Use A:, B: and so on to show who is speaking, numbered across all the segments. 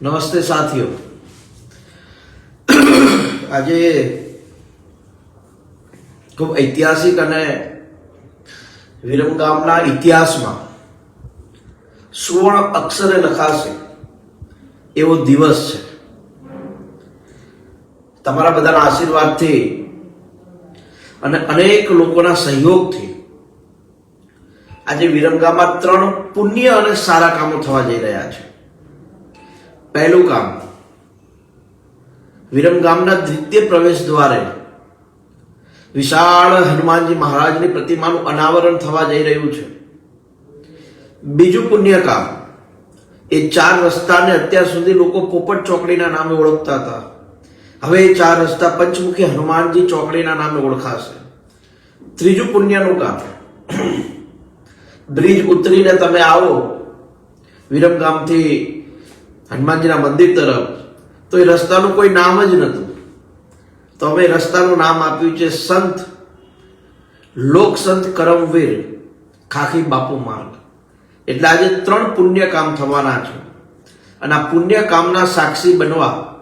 A: નમસ્તે સાથીઓ. આજે ખૂબ ઐતિહાસિક અને વિરમગામના ઇતિહાસમાં સુવર્ણ અક્ષરે લખાશે એવો દિવસ છે. તમારા બધાના આશીર્વાદથી અને અનેક લોકોના સહયોગથી આજે વિરમગામમાં ત્રણ પુણ્ય અને સારા કામો થવા જઈ રહ્યા છે. પહેલું કામ વિરમગામના દ્વિતીય પ્રવેશ દ્વારે વિશાળ હનુમાનજી મહારાજની પ્રતિમાનું અનાવરણ થવા જઈ રહ્યું છે. બીજું પુણ્ય કામ. એ ચાર રસ્તાને અત્યાર સુધી લોકો પોપટ ચોકડીના નામે ઓળખતા હતા. હવે એ ચાર રસ્તા પંચમુખી હનુમાનજી ચોકડીના નામે ઓળખાશે. ત્રીજું પુણ્યનું કામ. બ્રિજ ઉતરીને તમે આવો. વિરમગામથી હનુમાનજીના મંદિર તરફ, તો એ રસ્તાનું કોઈ નામ જ નહોતું. તો અમે રસ્તાનું નામ આપ્યું છે સંત, લોક સંત કરમવીર, ખાખી બાપુ માર્ગ. એટલે આજે ત્રણ પુણ્ય કામ થવાના છે. અને આ પુણ્ય કામના સાક્ષી બનવા,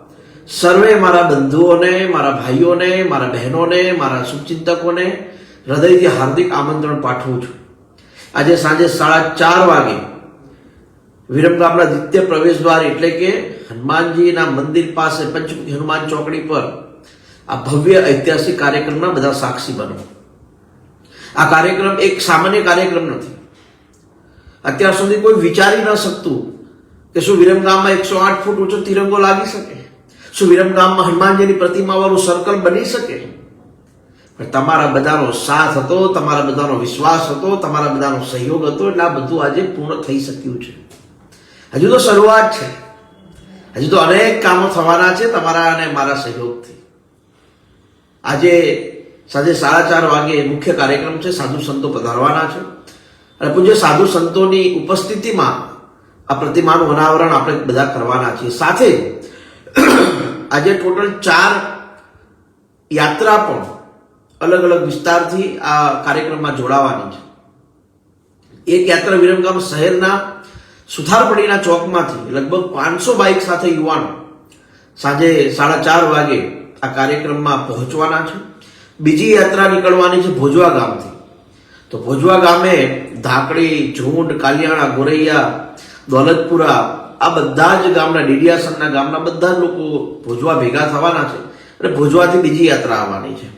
A: સર્વે મારા બંધુઓને, મારા ભાઈઓને, મારા બહેનોને, મારા શુભચિંતકોને હૃદયથી હાર્દિક આમંત્રણ પાઠવું છું. આજે સાંજે સાડા ચાર વાગે વિરમગામના દ્વિતીય પ્રવેશ દ્વાર એટલે કે હનુમાનજીના મંદિર પાસે પંચમુખી હનુમાન ચોકડી પર આ ભવ્ય ઐતિહાસિક કાર્યક્રમના બધા સાક્ષી બનો. આ કાર્યક્રમ એક સામાન્ય કાર્યક્રમ નથી. અત્યાર સુધી કોઈ વિચારી ન શકતું કે શું વિરમગામમાં એકસો આઠ ફૂટ ઊંચો તિરંગો લાગી શકે? શું વિરમગામમાં હનુમાનજીની પ્રતિમાવાળું સર્કલ બની શકે? પણ તમારા બધાનો સાથ હતો, તમારા બધાનો વિશ્વાસ હતો, તમારા બધાનો સહયોગ હતો, એટલે આ બધું આજે પૂર્ણ થઈ શક્યું છે. હજુ તો શરૂઆત છે. હજુ તો અનેક કામો થવાના છે તમારા અને મારા સહયોગથી. આજે સાંજે સાડા ચાર વાગે મુખ્ય કાર્યક્રમ છે, સાધુ સંતો પધારવાના છે. અને પૂજ્ય સાધુ સંતોની ઉપસ્થિતિમાં આ પ્રતિમાનું અનાવરણ આપણે બધા કરવાના છીએ. સાથે આજે ટોટલ ચાર યાત્રા પણ અલગ અલગ વિસ્તારથી આ કાર્યક્રમમાં જોડાવાની છે. એક યાત્રા વિરમગામ શહેરના સુથારપડીના ચોકમાંથી લગભગ પાંચસો બાઇક સાથે યુવાનો સાંજે સાડા ચાર વાગે આ કાર્યક્રમમાં પહોંચવાના છે. બીજી યાત્રા નીકળવાની છે ભોજવા ગામથી. તો ભોજવા ગામે ધાકડી, ઝૂંડ, કાલિયાણા, ગોરૈયા, દોલતપુરા, આ બધા જ ગામના, ડીડિયાસનના ગામના બધા લોકો ભોજવા ભેગા થવાના છે અને ભોજવાથી બીજી યાત્રા આવવાની છે.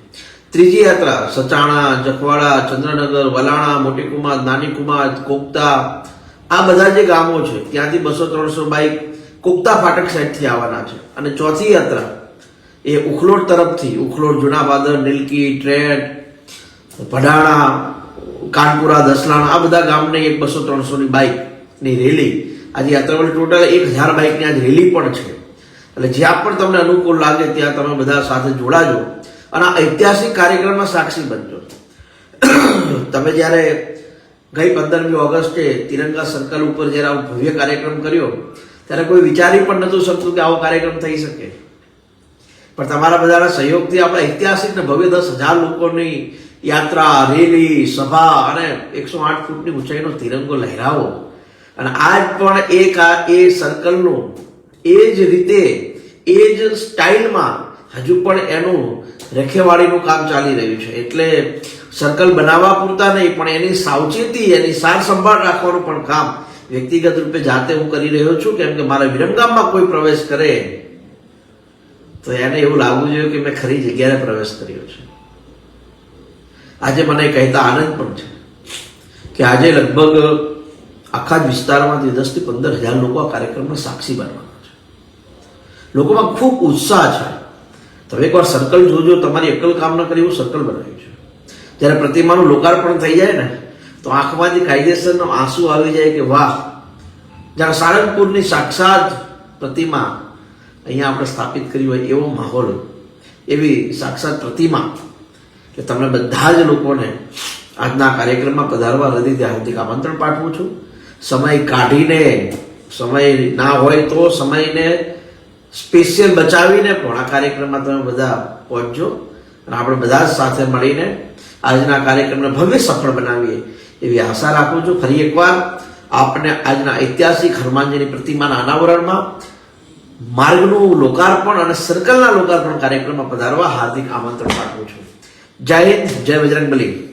A: ત્રીજી યાત્રા, સચાણા, જખવાડા, ચંદ્રનગર, વલાણા મોટી નાની કુમાર કોકતા આ બધા જે ગામો છે, ત્યાંથી બસો ત્રણસો બાઇક કુપ્તા ફાટક સાઈડથી આવવાના છે. અને ચોથી યાત્રા એ ઉખલોડ તરફથી, ઉખલોડ, જુનાબાદર, નીલકી, ટ્રેન પઢાણા કાનપુરા, દસલાણા, આ બધા ગામને એક બસો ત્રણસોની બાઇકની રેલી. આજે યાત્રામાં ટોટલ એક હજાર બાઇકની આજ રેલી પણ છે. એટલે જ્યાં પણ તમને અનુકૂળ લાગે, ત્યાં તમે બધા સાથે જોડાજો અને ઐતિહાસિક કાર્યક્રમમાં સાક્ષી બનજો. તમે જ્યારે ગઈ પંદરમી ઓગસ્ટે તિરંગા સર્કલ ઉપર જ્યારે આવો ભવ્ય કાર્યક્રમ કર્યો, ત્યારે કોઈ વિચારી પણ નહોતું શકતું કે આવો કાર્યક્રમ થઈ શકે. પણ તમારા બધાના સહયોગથી આપણે ઐતિહાસિક ને ભવ્ય દસ હજાર લોકોની યાત્રા, રેલી, સભા અને એકસો આઠ ફૂટની ઊંચાઈનો તિરંગો લહેરાવો. અને આજ પણ આ એ સર્કલનું એ જ રીતે, એ જ સ્ટાઇલમાં હજુ પણ એનું રેખેવાળીનું કામ ચાલી રહ્યું છે. એટલે સર્કલ બનાવવા પૂરતા નહીં, પણ એની સાવચેતી, એની સાર સંભાળ રાખવાનું પણ કામ વ્યક્તિગત રૂપે જાતે હું કરી રહ્યો છું. કેમ કે મારા વિરમગામમાં કોઈ પ્રવેશ કરે, તો એને એવું લાગવું જોઈએ કે મેં ખરી જગ્યાએ પ્રવેશ કર્યો છે. આજે મને કહેતા આનંદ પણ છે કે આજે લગભગ આખા જ વિસ્તારમાંથી દસથી પંદર હજાર લોકો આ કાર્યક્રમમાં સાક્ષી બનવાના છે. લોકોમાં ખૂબ ઉત્સાહ છે. તમે એકવાર સર્કલ જોજો, તમારી અક્કલ કામ ન કરી એવું સર્કલ બનાવ્યું છે. જ્યારે પ્રતિમાનું લોકાર્પણ થઈ જાય ને, તો આંખમાંથી કાયદેસરનો આંસુ આવી જાય કે વાહ. જ્યારે સાળંગપુરની સાક્ષાત પ્રતિમા અહીંયા આપણે સ્થાપિત કરી હોય એવો માહોલ, એવી સાક્ષાત પ્રતિમા કે તમને બધા જ લોકોને આજના કાર્યક્રમમાં પધારવા હૃદયથી હાર્દિક આમંત્રણ પાઠવું છું. સમય કાઢીને, સમય ના હોય તો સમયને સ્પેશિયલ બચાવીને પણ આ કાર્યક્રમમાં તમે બધા પહોંચજો. અને આપણે બધા જ સાથે મળીને આજના કાર્યક્રમને ભવ્ય સફળ બનાવીએ એવી આશા રાખું છું. ફરી એકવાર આપને આજના ઐતિહાસિક હનુમાનજીની પ્રતિમાના અનાવરણમાં માર્ગનું લોકાર્પણ અને સર્કલના લોકાર્પણ કાર્યક્રમમાં પધારવા હાર્દિક આમંત્રણ પાઠવું છું. જય હિન્દ, જય બજરંગબલી.